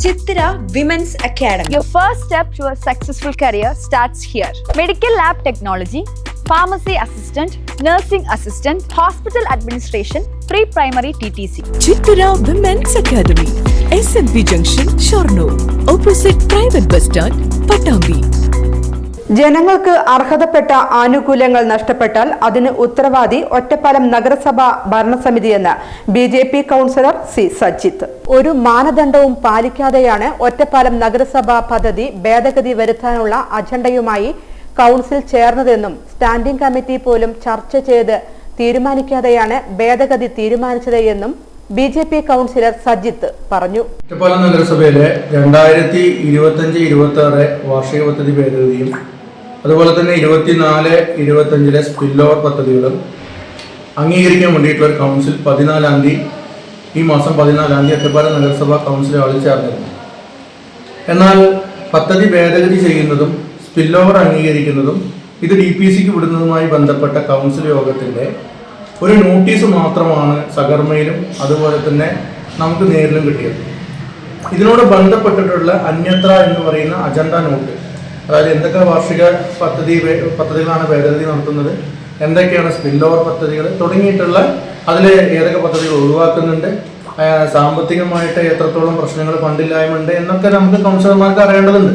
Chithra women's academy Your first step to a successful career starts here. Medical lab technology, pharmacy assistant, nursing assistant, hospital administration, pre primary TTC. Chithra women's academy S N P junction Shoranur opposite private bus stand Pattambi ജനങ്ങൾക്ക് അർഹതപ്പെട്ട ആനുകൂല്യങ്ങൾ നഷ്ടപ്പെട്ടാൽ അതിന് ഉത്തരവാദി ഒറ്റപ്പാലം നഗരസഭാ ഭരണസമിതിയെന്ന് B J P councillor C Sajith. ഒരു മാനദണ്ഡവും പാലിക്കാതെയാണ് ഒറ്റപ്പാലം നഗരസഭാ പദ്ധതി ഭേദഗതി വരുത്താനുള്ള അജണ്ടയുമായി കൗൺസിൽ ചേർന്നതെന്നും സ്റ്റാൻഡിംഗ് കമ്മിറ്റി പോലും ചർച്ച ചെയ്ത് തീരുമാനിക്കാതെയാണ് ഭേദഗതി തീരുമാനിച്ചത് എന്നും B J P councillor Sajith പറഞ്ഞു. ഒറ്റപ്പാലം നഗരസഭയിലെ രണ്ടായിരത്തി ഇരുപത്തഞ്ച് ഇരുപത്തി ആറ് വാർഷിക പദ്ധതി ഭേദഗതിയും അതുപോലെ തന്നെ ഇരുപത്തിനാല് ഇരുപത്തഞ്ചിലെ സ്പിൽ ഓവർ പദ്ധതികളും അംഗീകരിക്കാൻ വേണ്ടിയിട്ടുള്ള ഒരു കൗൺസിൽ പതിനാലാം തീയതി ഈ മാസം പതിനാലാം തീയതി അത്തപ്പാല നഗരസഭാ കൗൺസിൽ ആളിൽ ചേർന്നിരുന്നു എന്നാൽ പദ്ധതി ഭേദഗതി ചെയ്യുന്നതും സ്പിൽ ഓവർ അംഗീകരിക്കുന്നതും ഇത് ഡി പി സിക്ക് വിടുന്നതുമായി ബന്ധപ്പെട്ട കൗൺസിൽ യോഗത്തിന്റെ ഒരു നോട്ടീസ് മാത്രമാണ് സകർമ്മയിലും അതുപോലെ തന്നെ നമുക്ക് നേരിലും കിട്ടിയത്. ഇതിനോട് ബന്ധപ്പെട്ടിട്ടുള്ള അന്യത്ര എന്ന് പറയുന്ന അജണ്ട നോട്ട് അതായത് എന്തൊക്കെ വാർഷിക പദ്ധതി പദ്ധതികളാണ് ഭേദഗതി നടത്തുന്നത്? എന്തൊക്കെയാണ് സ്പിൽ ഓവർ പദ്ധതികൾ? തുടങ്ങിയിട്ടുള്ള അതിൽ ഏതൊക്കെ പദ്ധതികൾ ഒഴിവാക്കുന്നുണ്ട്? സാമ്പത്തികമായിട്ട് എത്രത്തോളം പ്രശ്നങ്ങൾ ഫണ്ടില്ലായ്മ ഉണ്ട് എന്നൊക്കെ നമുക്ക് കൗൺസിലർമാർക്ക് അറിയേണ്ടതുണ്ട്.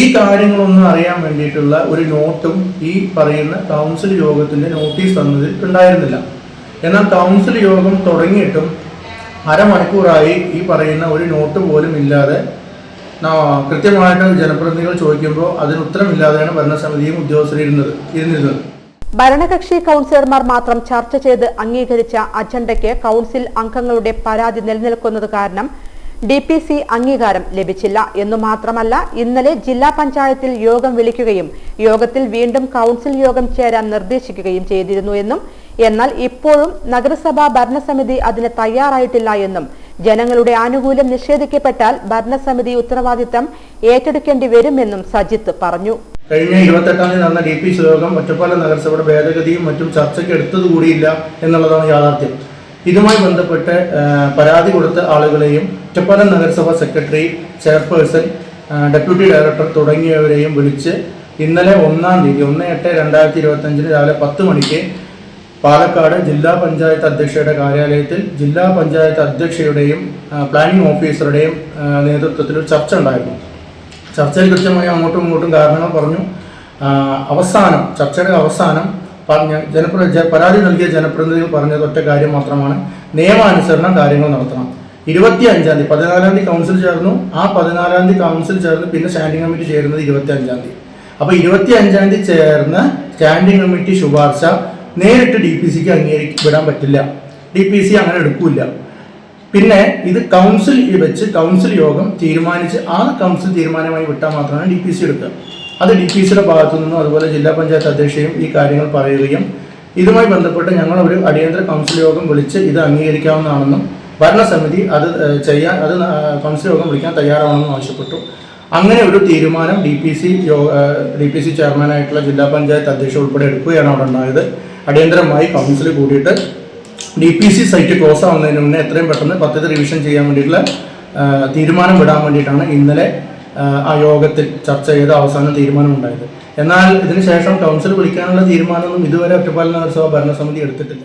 ഈ കാര്യങ്ങളൊന്നും അറിയാൻ വേണ്ടിയിട്ടുള്ള ഒരു നോട്ടും ഈ പറയുന്ന കൗൺസിൽ യോഗത്തിന്റെ നോട്ടീസ് തന്നതിൽ ഉണ്ടായിരുന്നില്ല. എന്നാൽ കൗൺസിൽ യോഗം തുടങ്ങിയിട്ടും അരമണിക്കൂറായി ഈ പറയുന്ന ഒരു നോട്ട് പോലും ഇല്ലാതെ കൃത്യമായിട്ട് ജനപ്രതിനിധികൾ ചോദിക്കുമ്പോൾ അതിന് ഉത്തരമില്ലാതെയാണ് ഭരണസമിതിയും ഉദ്യോഗസ്ഥരിരുന്നത് ഇരുന്നിരുന്നത്. ഭരണകക്ഷി കൗൺസിലർമാർ മാത്രം ചർച്ച ചെയ്ത് അംഗീകരിച്ച അജണ്ടയ്ക്ക് കൗൺസിൽ അംഗങ്ങളുടെ പരാതി നിലനിൽക്കുന്നത് കാരണം ഡി പി സി അംഗീകാരം ലഭിച്ചില്ല എന്നു മാത്രമല്ല ഇന്നലെ ജില്ലാ പഞ്ചായത്തിൽ യോഗം വിളിക്കുകയും യോഗത്തിൽ വീണ്ടും കൗൺസിൽ യോഗം ചേരാൻ നിർദ്ദേശിക്കുകയും ചെയ്തിരുന്നു എന്നും എന്നാൽ ഇപ്പോഴും നഗരസഭാ ഭരണസമിതി അതിന് തയ്യാറായിട്ടില്ല എന്നും ജനങ്ങളുടെ ആനുകൂല്യം നിഷേധിക്കപ്പെട്ടാൽ ഭരണസമിതി ഉത്തരവാദിത്തം ഏറ്റെടുക്കേണ്ടി വരുമെന്നും സജിത്ത് പറഞ്ഞു. കഴിഞ്ഞ ഇരുപത്തെട്ടാം തീയതി നടന്ന ഡി പി സുയോഗം ഒറ്റപ്പാലം നഗരസഭയുടെ ഭേദഗതിയും മറ്റും ചർച്ചയ്ക്ക് എടുത്തത് കൂടിയില്ല എന്നുള്ളതാണ് യാഥാർത്ഥ്യം. ഇതുമായി ബന്ധപ്പെട്ട് പരാതി കൊടുത്ത ആളുകളെയും ഒറ്റപ്പാലം നഗരസഭ സെക്രട്ടറി ചെയർപേഴ്സൺ ഡെപ്യൂട്ടി ഡയറക്ടർ തുടങ്ങിയവരെയും വിളിച്ച് ഇന്നലെ ഒന്നാം തീയതി ഒന്ന് എട്ട് രണ്ടായിരത്തി ഇരുപത്തഞ്ചിന് രാവിലെ പത്ത് മണിക്ക് പാലക്കാട് ജില്ലാ പഞ്ചായത്ത് അധ്യക്ഷയുടെ കാര്യാലയത്തിൽ ജില്ലാ പഞ്ചായത്ത് അധ്യക്ഷയുടെയും പ്ലാനിംഗ് ഓഫീസറുടെയും നേതൃത്വത്തിൽ ഒരു ചർച്ച ഉണ്ടായിരുന്നു. ചർച്ചയിൽ കൃത്യമായി അങ്ങോട്ടും ഇങ്ങോട്ടും കാരണങ്ങൾ പറഞ്ഞു. അവസാനം ചർച്ചയുടെ അവസാനം പറഞ്ഞ ജനപ്ര പരാതി നൽകിയ ജനപ്രതിനിധികൾ പറഞ്ഞത് ഒറ്റ കാര്യം മാത്രമാണ്. നിയമാനുസരണം കാര്യങ്ങൾ നടത്തണം. ഇരുപത്തി അഞ്ചാം തീയതി പതിനാലാം തീയതി കൗൺസിൽ ചേർന്നു. ആ പതിനാലാം തീയതി കൗൺസിൽ ചേർന്ന് പിന്നെ സ്റ്റാൻഡിംഗ് കമ്മിറ്റി ചേരുന്നത് ഇരുപത്തി അഞ്ചാം തീയതി. അപ്പോൾ ഇരുപത്തി അഞ്ചാം തീയതി ചേർന്ന് സ്റ്റാൻഡിംഗ് കമ്മിറ്റി ശുപാർശ നേരിട്ട് ഡി പി സിക്ക് അംഗീകരി വിടാൻ പറ്റില്ല. ഡി പി സി അങ്ങനെ എടുക്കൂല പിന്നെ ഇത് കൗൺസിൽ വെച്ച് കൗൺസിൽ യോഗം തീരുമാനിച്ച് ആ കൗൺസിൽ തീരുമാനമായി വിട്ടാൽ മാത്രമാണ് ഡി പി സി എടുക്കുക. അത് ഡി പി സിയുടെ ഭാഗത്തു നിന്നും അതുപോലെ ജില്ലാ പഞ്ചായത്ത് അധ്യക്ഷയും ഈ കാര്യങ്ങൾ പറയുകയും ഇതുമായി ബന്ധപ്പെട്ട് ഞങ്ങൾ ഒരു അടിയന്തര കൗൺസിൽ യോഗം വിളിച്ച് ഇത് അംഗീകരിക്കാവുന്നതാണെന്നും ഭരണസമിതി അത് ചെയ്യാൻ അത് കൗൺസിൽ യോഗം വിളിക്കാൻ തയ്യാറാണെന്നും ആവശ്യപ്പെട്ടു. അങ്ങനെ ഒരു തീരുമാനം D P C D P C ചെയർമാനായിട്ടുള്ള ജില്ലാ പഞ്ചായത്ത് അധ്യക്ഷ ഉൾപ്പെടെ എടുക്കുകയാണ് അവിടെ ഉണ്ടായത്. അടിയന്തരമായി കൗൺസിൽ കൂടിയിട്ട് D P C site close ആവുന്നതിന് മുന്നേ എത്രയും പെട്ടെന്ന് പദ്ധതി റിവിഷൻ ചെയ്യാൻ വേണ്ടിയിട്ടുള്ള തീരുമാനം വിടാൻ വേണ്ടിയിട്ടാണ് ഇന്നലെ ആ, യോഗത്തിൽ ചർച്ച ചെയ്ത അവസാന തീരുമാനമുണ്ടായത്. എന്നാൽ ഇതിനുശേഷം കൗൺസിൽ വിളിക്കാനുള്ള തീരുമാനമൊന്നും ഇതുവരെ ഒറ്റപ്പാലം നഗരസഭ ഭരണസമിതി എടുത്തിട്ടില്ല.